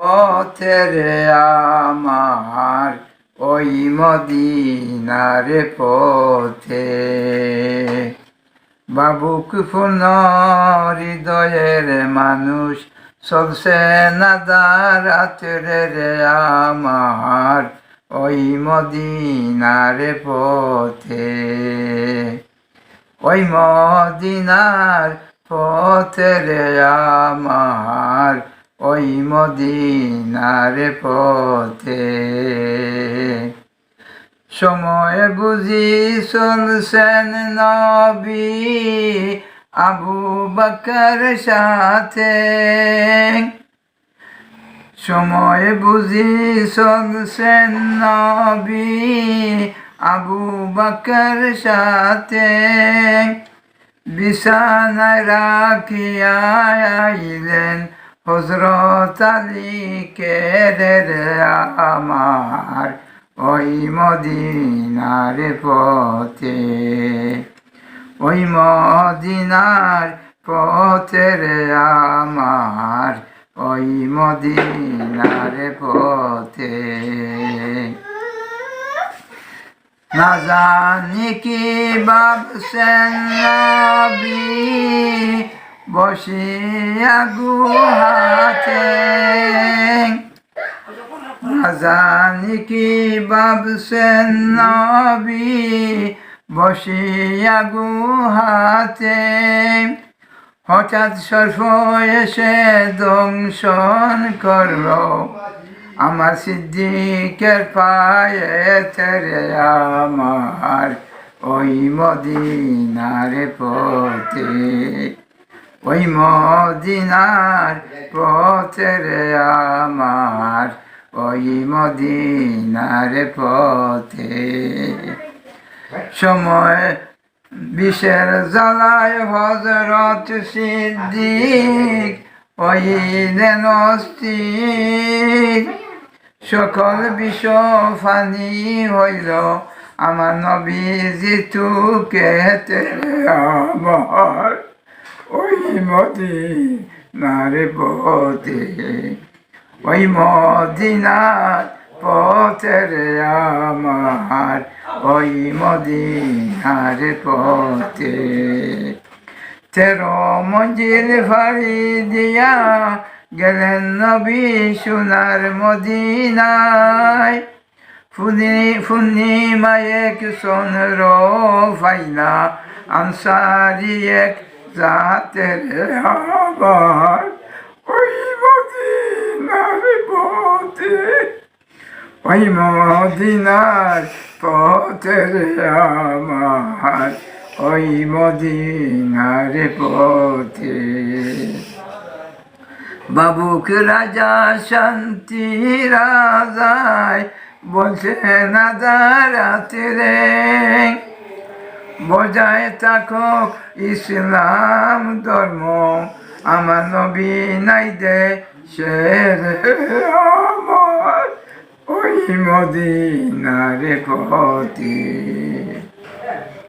পথের আমার ওই মদিনার পথে। বাবুক পূর্ণ হৃদয়ের মানুষ, চলছে না দাঁড়াতের রে আমার ওই মদিনার পথে। ওই মদিনার পথের আমার ওই মদিনার পথে। সময় বুঝি চলছেন নবী আবু বকর সাথে। সময় বুঝি চলছেন নবী আবু বকর সাথে। বিছানায় রাখিয়া আইলেন হজরত আলী কে রে আমার ওই মদিনার পথে। ওই মদিনার পথে রে আমার, ওই মদিনার পথে। না জানি কি ভাবছেন নবী বসিয়া গুহাতে। না জানি কি ভাবছেন নবী, বসিয়া গুহাতে। হঠাৎ সর্প এসে দংশন করল, আমার সিদ্দিকের পায়ে তেরে আমার, ওই মদিনার পথে ওই মদিনার পথের আমার, ওই মদিনার পথে। সময় বিষের জ্বালায় হজরত সিদ্দিক, ওই দেন সকল বিষ ফানি হইল আমার নবী জিতু কেতে আমার। ওই নারে পথে ওই মদিনার পথের আমার, ওই মদিনার পথে। তেরো মঞ্জিল ফাড়ি দিয়া গেলেন নবী সোনার মদিনায়। ফুনি ফুনি মায়েক সোনর ফাইনা আনসারি এক জাতের আবার ওই মদিনার পথে ওই পথের আমার ওই মদিনার পথে। বাবুক রাজা শান্তি রাজায়, বলছে না দাঁড়াতে রে। বজায় থাকো ইসলাম ধর্ম। আমার নবী নাই দে ওই মদিনারে পথে